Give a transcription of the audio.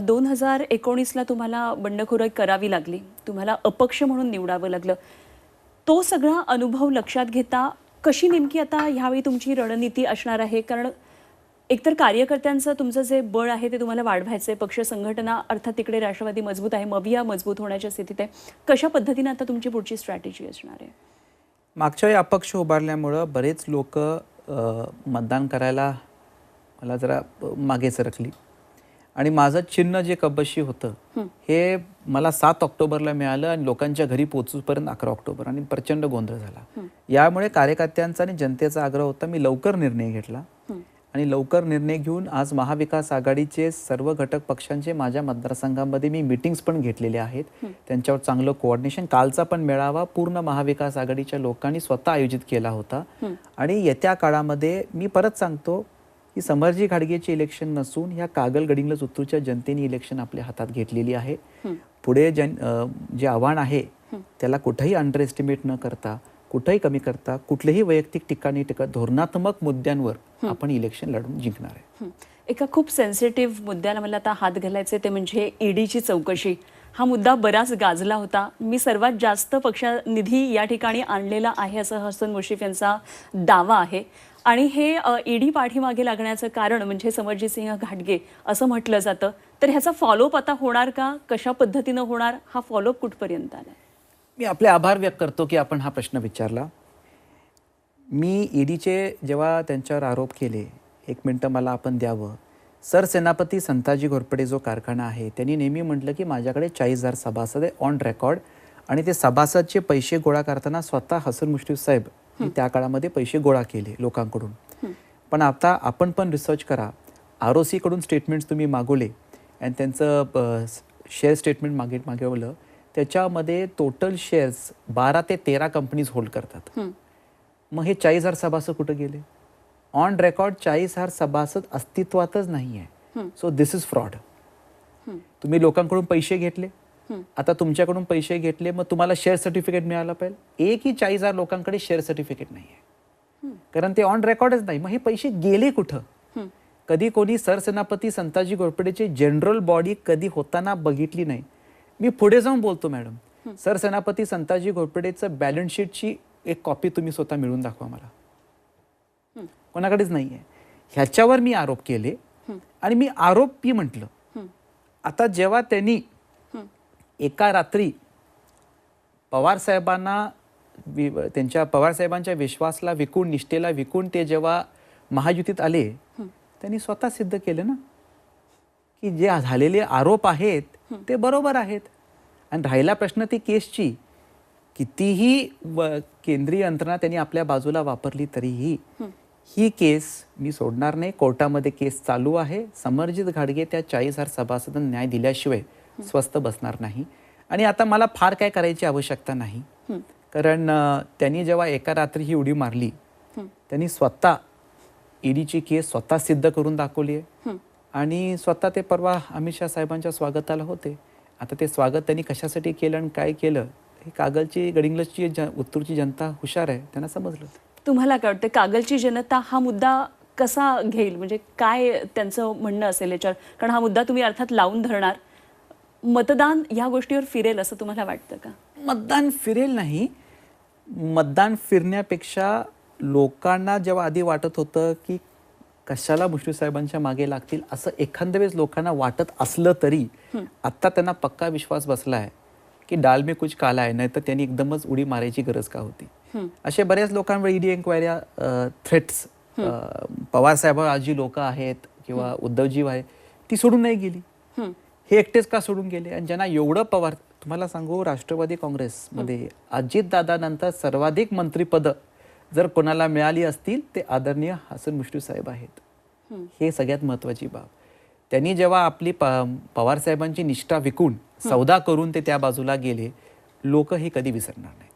दोन हजार एकोणीसला तुम्हाला बंडखोरी करावी लागली. तुम्हाला अपक्ष म्हणून निवडावं लागलं. तो सगळा अनुभव लक्षात घेता कशी नेमकी आता ह्यावेळी तुमची रणनीती असणार आहे? कारण एकतर कार्यकर्त्यांचं तुमचं जे बळ आहे ते तुम्हाला वाढवायचं आहे पक्ष संघटना अर्थात तिकडे राष्ट्रवादी मजबूत आहे मविया मजबूत होण्याच्या स्थितीत आहे. कशा पद्धतीने आता तुमची पुढची स्ट्रॅटेजी असणार आहे? मागच्या वेळी अपक्ष उभारल्यामुळं बरेच लोक मतदान करायला मला जरा मागे सरकली. आणि माझं चिन्ह जे कबशी होतं हे. मला सात ऑक्टोबरला मिळालं आणि लोकांच्या घरी पोहोचूपर्यंत अकरा ऑक्टोबर आणि प्रचंड गोंधळ झाला. यामुळे कार्यकर्त्यांचा आणि जनतेचा आग्रह होता मी लवकर निर्णय घेतला. आणि लवकर निर्णय घेऊन आज महाविकास आघाडीचे सर्व घटक पक्षांचे माझ्या मतदारसंघामध्ये मी मिटिंग्स पण घेतलेल्या आहेत. त्यांच्यावर चांगलं कोऑर्डिनेशन कालचा पण मेळावा पूर्ण महाविकास आघाडीच्या लोकांनी स्वतः आयोजित केला होता. आणि येत्या काळामध्ये मी परत सांगतो की समरजी घाडगेचे इलेक्शन नसून ह्या कागल गडिंग्लज उत्तूरच्या जनतेने इलेक्शन आपल्या हातात घेतलेली आहे. पुढे जन जे आव्हान आहे त्याला कुठेही अंडर एस्टिमेट न करता कुठेही कमी करता कुठल्याही वैयक्तिक ठिकाणी टिकत धोरणात्मक मुद्द्यांवर आपण इलेक्शन लढून जिंकणार आहे. एका खूप सेन्सिटिव्ह मुद्द्याला मला आता हात घालायचे ते म्हणजे ईडीची चौकशी. हा मुद्दा बराच गाजला होता. मी सर्वात जास्त पक्षा निधी या ठिकाणी आणलेला आहे असं हसन मुश्रीफ यांचा दावा आहे. आणि हे ईडी पाठीमागे लागण्याचं कारण म्हणजे समरजित सिंह घाटगे असं म्हटलं जातं. तर ह्याचा फॉलोअप आता होणार का? कशा पद्धतीनं होणार? हा फॉलोअप कुठपर्यंत आला मी आपले आभार व्यक्त करतो की आपण हा प्रश्न विचारला. मी ईडीचे जेव्हा त्यांच्यावर आरोप केले एक मिनटं मला आपण द्यावं. सरसेनापती संताजी घोरपडे जो कारखाना आहे त्यांनी नेहमी म्हटलं की माझ्याकडे चाळीस हजार सभासद आहे ऑन रेकॉर्ड आणि ते सभासदचे पैसे गोळा करताना स्वतः हसन मुश्रीफ साहेब हे त्या काळामध्ये पैसे गोळा केले लोकांकडून. पण आता आपण पण रिसर्च करा. आर ओ सीकडून स्टेटमेंट्स तुम्ही मागवले आणि त्यांचं शेअर स्टेटमेंट मागे मागवलं त्याच्यामध्ये टोटल शेअर्स बारा ते तेरा कंपनीज होल्ड करतात. मग हे चाळीस हजार सभासद कुठं गेले? ऑन रेकॉर्ड चाळीस हजार सभासद अस्तित्वातच नाही आहे सो दिस इज फ्रॉड तुम्ही लोकांकडून पैसे घेतले? आता तुमच्याकडून पैसे घेतले मग तुम्हाला शेअर सर्टिफिकेट मिळालं पाहिजे. एकही चाळीस हजार लोकांकडे शेअर सर्टिफिकेट नाही आहे कारण ते ऑन रेकॉर्डच नाही. मग हे पैसे गेले कुठं? कधी कोणी सरसेनापती संताजी घोरपडेची जनरल बॉडी कधी होताना बघितली नाही. मी पुढे जाऊन बोलतो मॅडम सरसेनापती संताजी घोरपडेचं बॅलन्स शीटची एक कॉपी तुम्ही स्वतः मिळून दाखवा मला. कोणाकडेच नाही आहे ह्याच्यावर मी आरोप केले आणि मी आरोपी म्हटलं. आता जेव्हा त्यांनी एका रात्री पवार साहेबांना वि- त्यांच्या पवार साहेबांच्या विश्वासला विकून निष्ठेला विकून ते जेव्हा महायुतीत आले त्यांनी स्वतः सिद्ध केलं ना की जे झालेले आरोप आहेत ते बरोबर आहेत. आणि राहिला प्रश्न ती केसची कितीही केंद्रीय यंत्रणा त्यांनी आपल्या बाजूला वापरली तरीही ही केस मी सोडणार नाही. कोर्टामध्ये केस चालू आहे. समरजित घाडगे त्या चाळीस हजार सभासदांना न्याय दिल्याशिवाय स्वस्त बसणार नाही. आणि आता मला फार काय करायची आवश्यकता नाही. कारण त्यांनी जेव्हा एका रात्री ही उडी मारली त्यांनी स्वतः ईडीची केस स्वतः सिद्ध करून दाखवली आहे. आणि स्वतः ते परवा अमित शहा साहेबांच्या स्वागताला होते. आता ते स्वागत त्यांनी कशासाठी केलं आणि काय केलं हे कागलची गडिंग्लजची जन उत्तूरची जनता हुशार आहे त्यांना समजलं. तुम्हाला काय वाटतं कागलची जनता हा मुद्दा कसा घेईल? म्हणजे काय त्यांचं म्हणणं असेल याच्यावर? कारण हा मुद्दा तुम्ही अर्थात लावून धरणार. मतदान या गोष्टीवर फिरेल असं तुम्हाला वाटतं का? मतदान फिरेल नाही. मतदान फिरण्यापेक्षा लोकांना जेव्हा आधी वाटत होतं की कशाला साहेबांच्या मागे लागतील असं एखाद्या वेळेस लोकांना वाटत असलं तरी आत्ता त्यांना पक्का विश्वास बसला आहे की डाल में कुछ काला आहे नाहीतर त्यांनी एकदमच उडी मारायची गरज का होती? असे बऱ्याच लोकांवर ईडी एन्क्वायऱ्या थ्रेट्स पवार साहेब जी लोक आहेत किंवा उद्धवजी आहे ती सोडून नाही गेली. हे एकटेच का सोडून गेले? आणि ज्यांना एवढं पवार तुम्हाला सांगू राष्ट्रवादी काँग्रेसमध्ये अजितदादानंतर सर्वाधिक मंत्रीपद जर कोणाला मिळाली असतील ते आदरणीय हसन मुश्रीफ साहेब आहेत. हे. सगळ्यात महत्वाची बाब. त्यांनी जेव्हा आपली प पवार साहेबांची निष्ठा विकून सौदा करून ते त्या बाजूला गेले लोक हे कधी विसरणार नाही